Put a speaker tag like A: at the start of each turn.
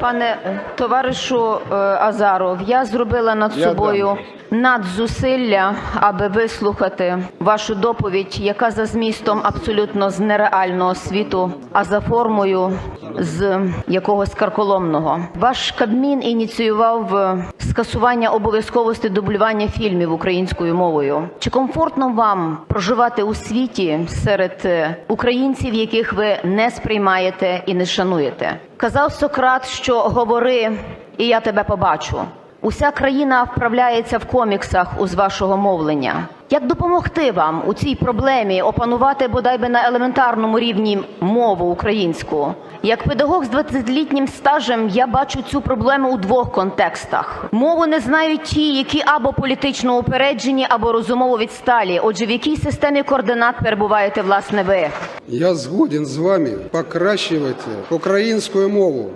A: Пане е, товаришу е, Азаров, я зробила над
B: Я
A: собою
B: дам.
A: надзусилля, аби вислухати вашу доповідь, яка за змістом абсолютно з нереального світу, а за формою з якогось карколомного. Ваш Кабмін ініціював е, скасування обов'язковості дублювання фільмів українською мовою. Чи комфортно вам проживати у світі серед українців, яких ви не сприймаєте і не шануєте? Казав Сократ, що говори, і я тебе побачу. Уся країна вправляється в коміксах уз вашого мовлення. Як допомогти вам у цій проблемі опанувати бодай би на елементарному рівні мову українську? Як педагог з 20-літнім стажем я бачу цю проблему у двох контекстах. Мову не знають ті, які або політично упереджені, або розумово відсталі. Отже, в якій системі координат перебуваєте власне ви?
B: Я згоден з вами покращувати українську мову.